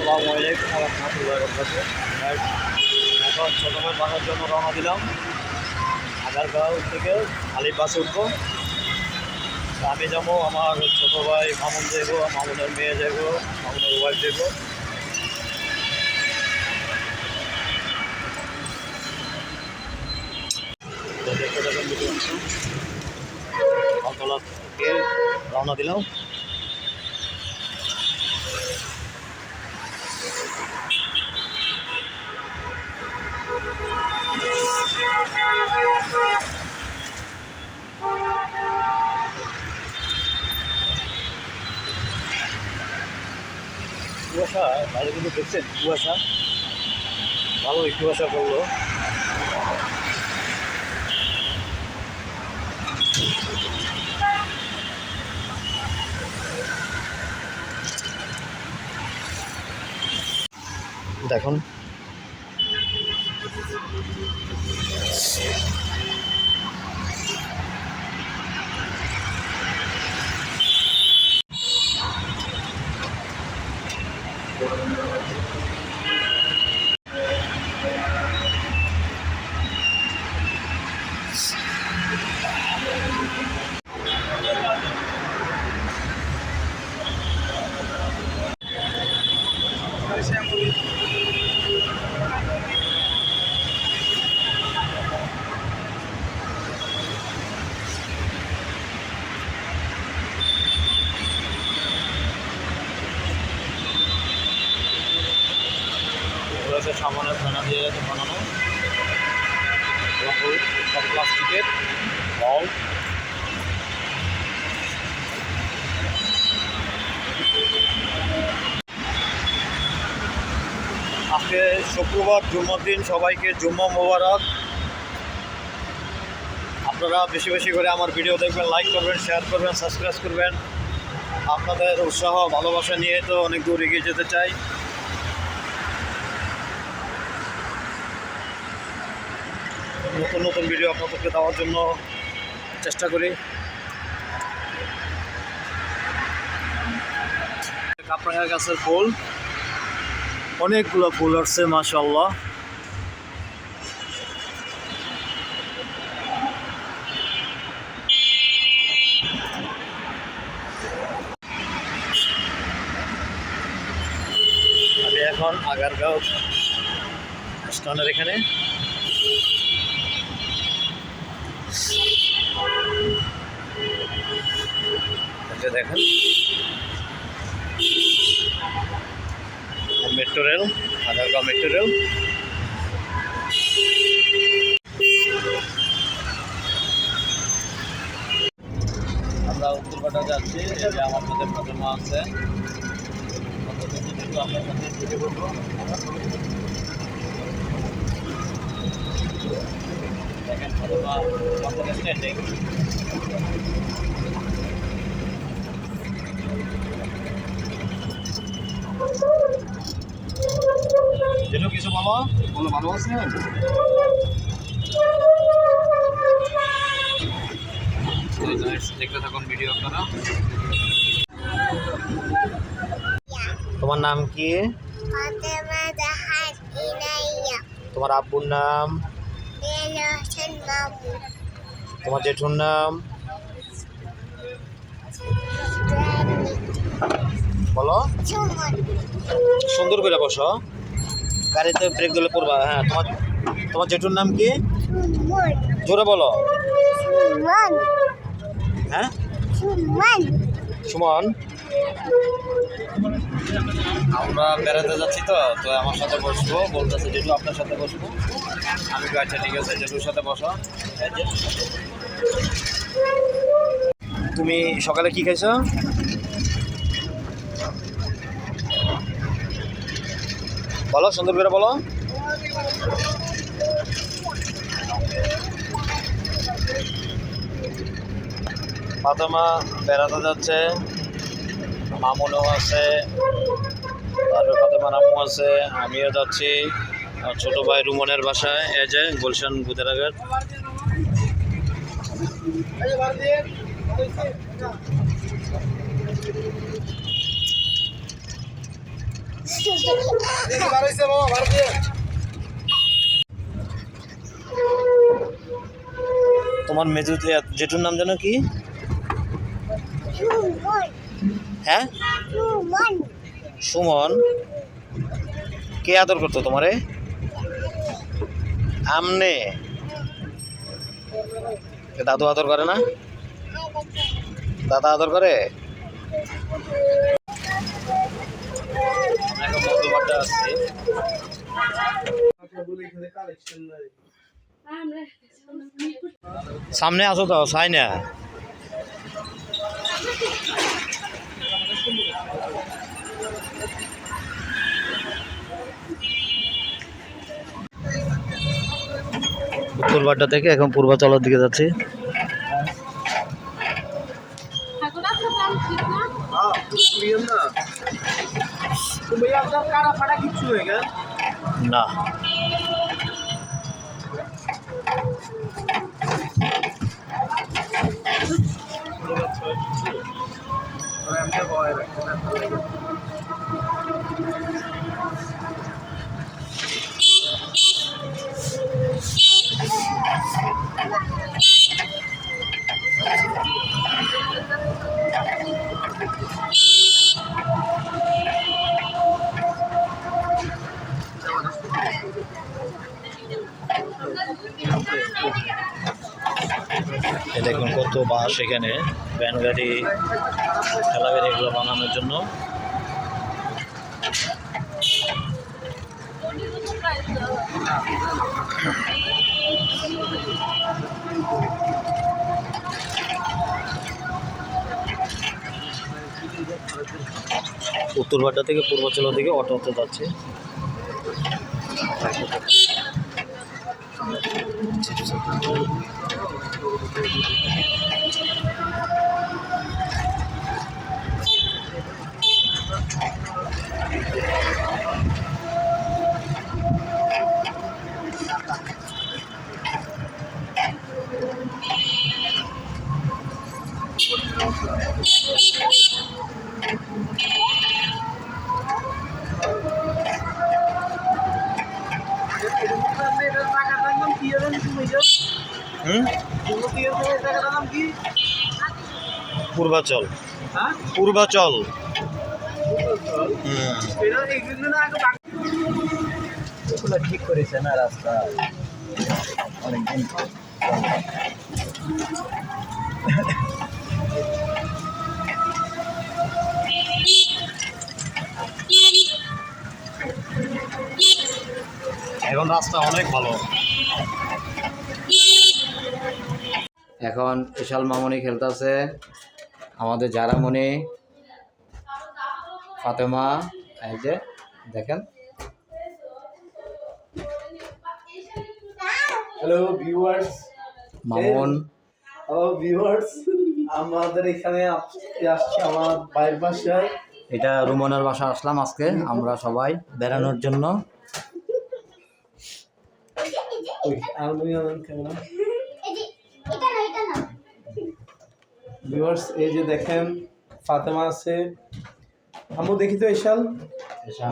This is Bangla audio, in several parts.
আসসালামু আলাইকুম রহমতুল্লাহ এখন ছোটো ভাই বাসার জন্য রওনা দিলাম। আগারগাঁও থেকে খালি বাসে উঠবো। আমি যাব আমার ছোটো ভাই মামুন যাইব, মামুনের মেয়ে যাইব, মামুনের ওয়াইফ যাইব। দেখতে থাকুন। রওনা দিলাম। কুয়াশা বাইরে কিন্তু দেখছেন কুয়াশা ভালোই কুয়াশা পড়ল দেখুন আজকে শুক্রবার, জুম্মার দিন। সবাইকে জুম্মা মোবারক। আপনারা বেশি বেশি করে আমার ভিডিও দেখবেন লাইক করবেন শেয়ার করবেন সাবস্ক্রাইব করবেন। আপনাদের উৎসাহ, ভালোবাসা নিয়ে তো অনেক দূর এগিয়ে যেতে চাই। নতুন নতুন ভিডিও আপনাদেরকে দেওয়ার জন্য চেষ্টা করি। কাপড়া গাছের ফুল। অনেকগুলো ফুল আসছে মাশাল্লাহ আমি এখন আগারগাঁও স্থানের এখানে। দেখেন। Metro rail Agargaon metro rail. আমরা উত্তরপাটা যাচ্ছি যে আমার সাথে প্রথমা আছে। আমাদের স্ট্যান্ডিং যেন কিছু বলো? বলো ভালো আছেন? দেখতে থাকুন ভিডিও আপনারা। তোমার নাম কি? তোমার আব্বুর নাম? তোমার জেঠুর নাম? বলো। সুন্দর করে বসো। গাড়িতে ব্রেক দিলে পড়বা হ্যাঁ তোমার তোমার জেঠুর নাম কি? জোরে বলো। হ্যাঁ? সুমন। সুমন? আমরা বেড়াতে যাচ্ছি তো তো আমার সাথে বসবো বলতেছে জেঠু আপনার সাথে বসবো। আমি গাড়িটা ঠিক আছে জেঠুর সাথে বসো। তুমি সকালে কি খাইছো? বলো, সুন্দর করে বলো। ফাতেমা বেড়াতে যাচ্ছে, মামুনও আছে, তারপরে ফাতেমার আম্মু আছে, আমিও যাচ্ছি। আর ছোট ভাই রুমনের বাসায়, এই যে গুলশান বুদারাঘাট তোমার মেজু জেঠুর নাম জানো কি? হ্যাঁ? সুমন। কে আদর করতো তোমারে? আমনে। দাদু আদর করে না? দাদা আদর করে? আসছে সামনে আসো তো সাই না। উত্তরবাড্ডা থেকে এখন পূর্বাচলের দিকে যাচ্ছি। না এই দেখুন কত বাস এখানে। ভ্যান গাড়ি, ঠেলা গাড়ি এগুলো বানানোর জন্য। উত্তরবাড্ডা থেকে পূর্বাচলের দিকে অটোতে যাচ্ছে। হুম পূর্বাচল। পূর্বাচল। ঠিক করেছে না রাস্তা? অনেকদিন এখন রাস্তা অনেক ভালো। এখন বিশাল মামনি খেলতেছে। আমাদের জারামণি ফাতেমা এই যে দেখেন। Hello viewers Mamun. Hello viewers আমাদের এখানে আস- আসছি আমার বাইরের বাসায়। এটা রুমনার বাসা আসলাম আজকে আমরা সবাই বেড়ানোর জন্য। ওই অ্যালুমিনিয়াম ক্যামেরা এটা না এটা না ভিউয়ার্স এই যে দেখেন ফাতেমা আছে। আম্মু দেখি তো এশাল।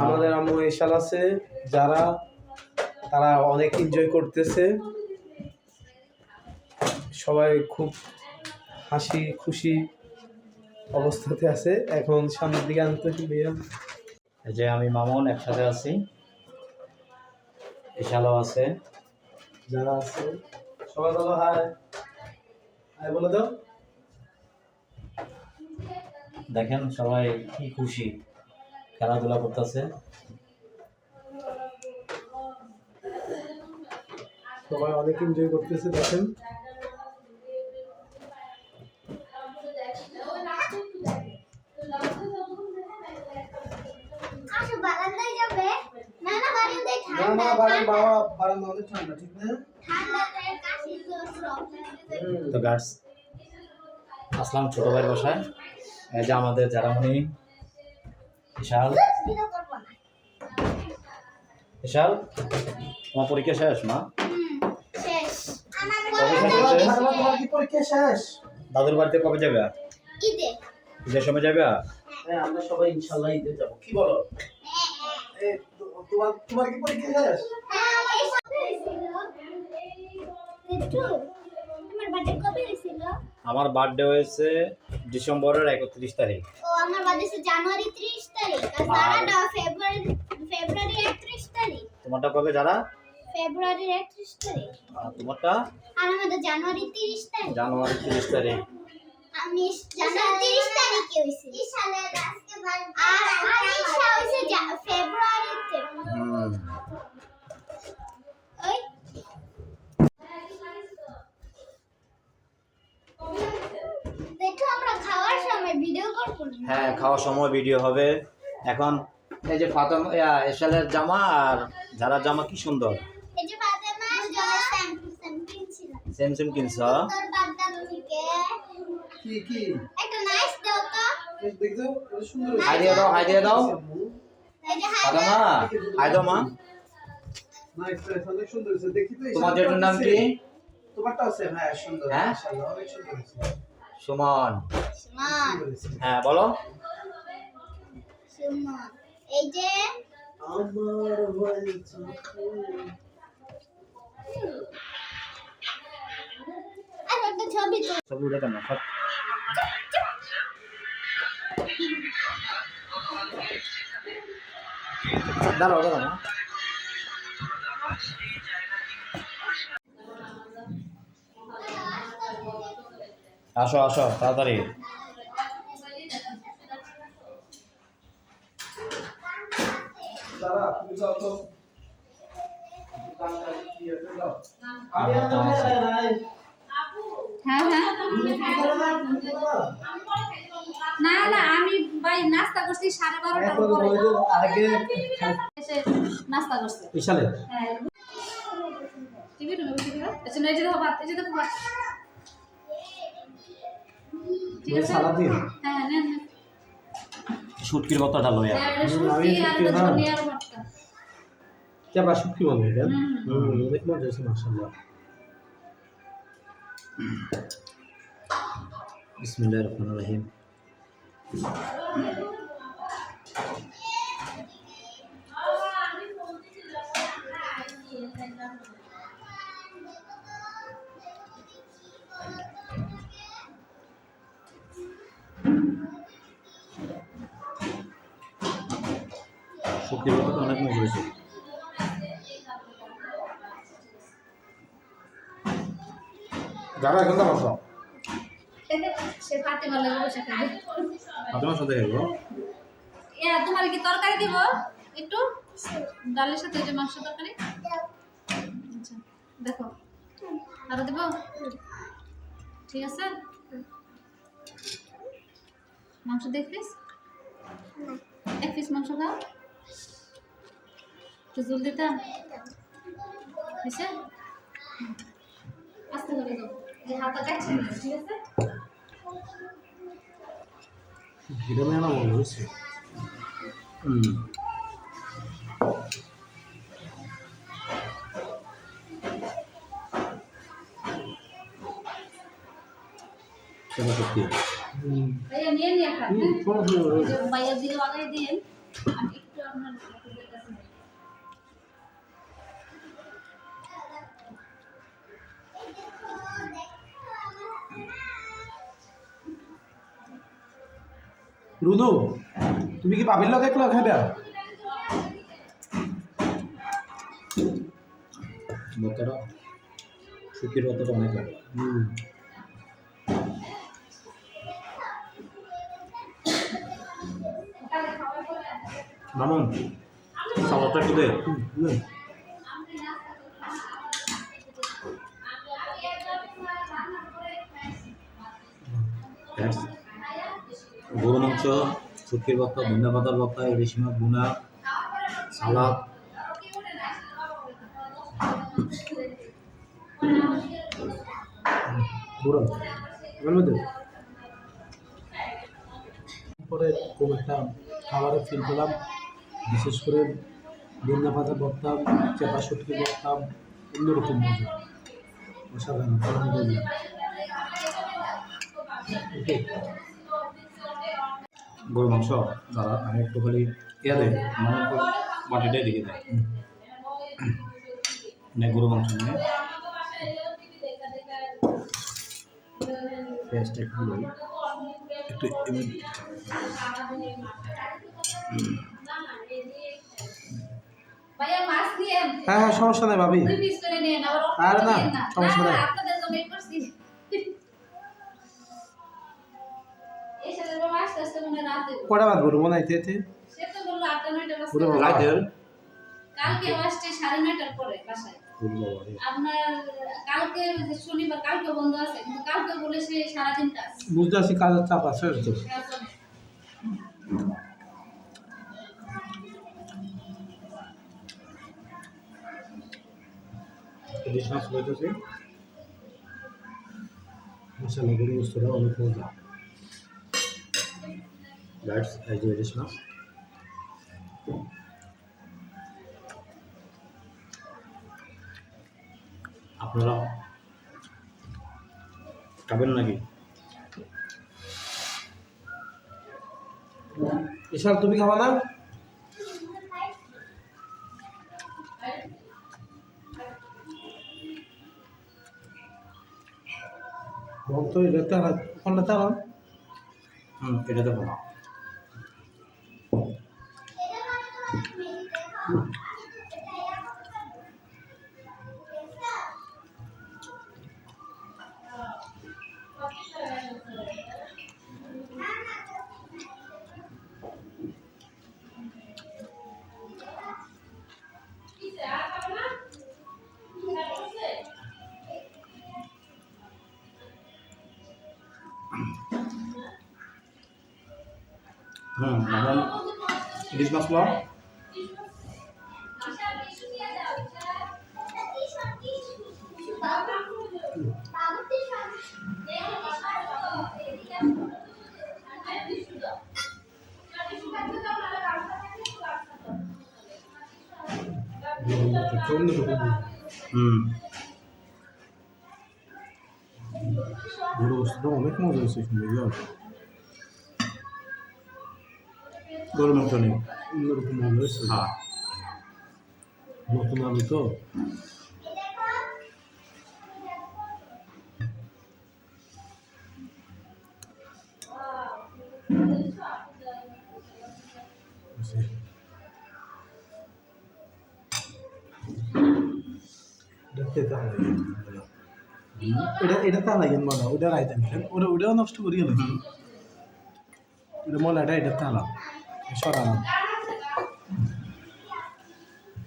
আমাদের আম্মু এশাল আছে যারা তারা অনেক এনজয় করতেছে। সবাই খুব হাসি খুশি অবস্থাতে আছে। এখন সামনের দিকে আনতে ভাইয়া। এই যে আমি মামুন একসাথে আছি। বিশালও আছে। যারা আছে সবাই বলো হাই হাই বলে দাও দেখেন সবাই কি খুশি। খেলাধুলা করতেছে। সবাই অনেক এনজয় করতেছে দেখেন। আসো বারান্দায় যাবে? না না বারান্দায় না ঠান্ডা না বারান ঠান্ডা। বাবা বারান্দা অনেক ঠান্ডা ঠিক না? ঠান্ডাতে কাশি জ্বর সব তো গার্ডস আসলাম ছোট ভাই বাসায়। যে আমাদের জারামণি বিশাল। বিশাল তোমার পরীক্ষা শেষ মা? হুম শেষ আমার কবে শেষ বড় হয়েছে? ঠান্ডা তোমার কি পরীক্ষা শেষ দাদুর বাড়িতে কবে যাবে? ঈদে ঈদের সময় যাবে? হ্যাঁ আমরা সবাই ইনশাল্লাহ ঈদে যাব। কি বলো? তোমার তোমার কি পরীক্ষা শেষ? হ্যাঁ আমার বার্থডে হয়েছে ডিসেম্বরের একত্রিশ তারিখ। ও আমার বার্থডে হচ্ছে জানুয়ারি 30 তারিখ। আর জানাটা ফেব্রুয়ারি ফেব্রুয়ারি 31 তারিখ। তোমারটা কবে যারা ফেব্রুয়ারি 31 তারিখ। আর তোমারটা? আর আমাদের জানুয়ারি 30 তারিখ। জানুয়ারি তিরিশ তারিখ। আমি জানুয়ারি 30 তারিখে হইছে ঈশানের আজকে আর আর ঈশা হইছে ফেব্রুয়ারিতে হুম ওই আমরা খাওয়ার সময় ভিডিও করব। হ্যাঁ খাওয়ার সময় ভিডিও হবে। এখন এই যে ফাতেমা এশালের জামা আর যারা জামা কি সুন্দর? এই যে ফাতেমা সেম সেম কিনছ? তোর বাদাম থেকে। কি কি? একটা নাইস দাও তো। সুন্দর হাই দাও হাই দিয়ে দাও। ফাতেমা মা। নাইস নাইস অনেক সুন্দর হয়েছে। দেখি তো তোমার জেঠুর নাম কি? তোমারটা আছে হ্যাঁ সুন্দর হ্যাঁ? অনেক সুন্দর হয়েছে। সুমন। সুমন। হ্যাঁ বলো। সুমন। এই যে ছবি সব উঠে কেন? দাঁড়াও দাঁড়াও। তুমি আসো তাড়াতাড়ি। না কি করো না না আমি ভাই নাস্তা করছি সাড়ে বারোটার পরে। আগে। নাস্তা করছে। বিশালে। হ্যাঁ। টিভি রুমে বসে দিবা আচ্ছা এই যে দেখো ভাত এই যে দেখো ভাত। ঠিক আছে? সালাদ দিও হ্যাঁ নেন শুটকির কথাটা লয়া হ্যাঁ শুটকি আর শুটকি, হ্যাঁ। ধনিয়ার ভর্তা চাপা শুটকি বলবে এটা? হুম। হুম অনেক মজা হয়েছে মাশাআল্লাহ। বিসমিল্লাহির রহমানির রহিম। শুটকির কথাটা অনেক মজা হয়েছে যারা এখন দাও সব সে ফাতেমা লাগে বসে খাবে। আপনার সাথে খেলব এ তোমার কি তরকারি দিব? একটু ডালের সাথে যে মাংস তরকারি? আচ্ছা দেখো। আরও দেবো? ঠিক আছে? মাংস দেখ পিস এক পিস মাংস খাও। একটু জল দিতাম। হয়েছে। আস্তে করে দাও যে হাতটা কাটছে না, ঠিক আছে? এটা মেলা মজা হয়েছে? হুম। সেটা সত্যি ভাইয়া নিয়ে খান ভাইয়া আগে দিন রুদু তুমি কি পাবিল লোক একলো খাবে ভর্তাটা শুকির ভর্তাটা অনেক লাগে হুম। মামুন সালাদটা একটু দে। হুম, গরু মাংস শুকির ভর্তা ধনিয়া পাতার ভর্তা ইলিশ মাছ বুনা সালাদ পরে খুব একটা খাবারে ফিল পেলাম। বিশেষ করে ধনিয়া পাতা ভর্তাম চেপা শুটকি ভর্তাম অন্যরকম মজা। অসাধারণ আলহামদুলিল্লাহ ওকে। গরু মাংস দাদা আমি একটু খালি ইয়া দে মামুন বাটিটাই রেখে দেয়। না গরু মাংস নিয়ে। পেঁয়াজটা একটু দিই। দিয়ে হ্যাঁ হ্যাঁ সমস্যা নেই ভাবি। আর না, সমস্যা নেই। কটা বাদ গরু বানাইতে এতে সে তো বলল আটটা নয়টা রাতের কালকে আসছে সাড়ে নয়টার পরে বাসায়। আপনার কালকে শনিবার কালকে বন্ধ আছে কিন্তু কালকে বলে সে সারাদিন বুঝতে পারছি কাজের চাপ আছে তো ইলিশ মাছ মশলা গরু বস্তুটা অনেক মজা। যে ইলিশ মাছ আপনারা খাবেন নাকি? বিশাল তুমি খাবা না? ভক্ত এটা তারা কোনটা তারা হুম এটা দেখো না। হুম এখন ইলিশ মাছ চন্দ্র হুম অনেক মজা হয়েছে শুনে গরু মাংস নেই। অন্যরকম মজা হয়েছে হ্যাঁ। নতুন আলু তো। এটা এটা তা লাগেন মনে ওটা রাইতেন ওটা ওটাও নষ্ট করি গেল ওটা মনে এটা এটা তালা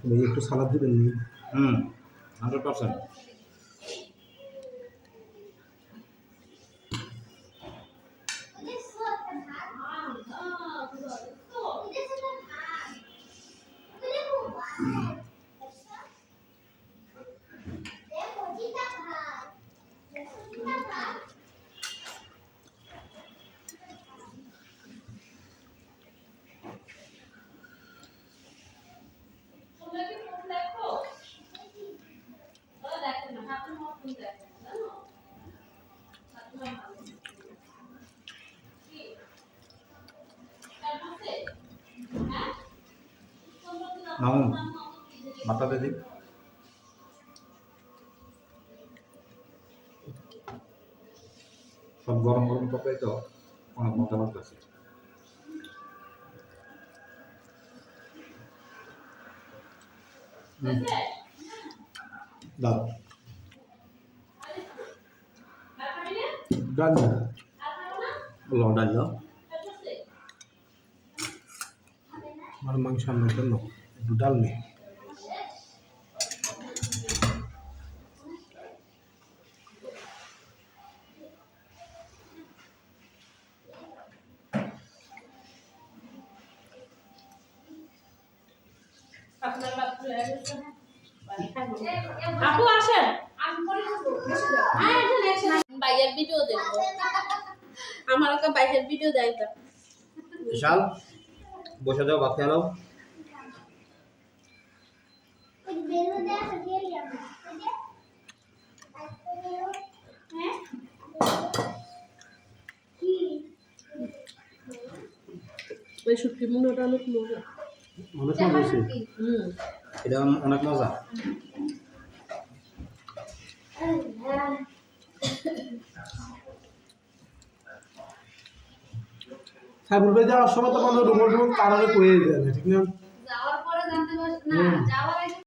ভাই একটু সালাদ দিবেন হুম হান্ড্রেড পার্সেন্ট মামু মাথাতে দিক সব গরম গরম তরকারি তো অনেক মজা লাগতেছে দাও ডাল লং ডাল দাও আমার মাংস আনার জন্য একটু ডাল নেই আপু আসেন। ভাইয়ের ভিডিও দেখব। আমার একটা বাইরের ভিডিও দেয় তো বিশাল। বসে যাও ভাত খেয়ে হ্যাঁ ওই শুটকি মুন্ডটা অনেক মজা। অনেক মজা কি? এটা অনেক মজা? সাইবুল ভাই যাওয়ার সময় তখন রুমল রুমল কারণে কয়ে দেবে ঠিক না? যাওয়ার পরে জানতে পারছি না যাওয়ার আগে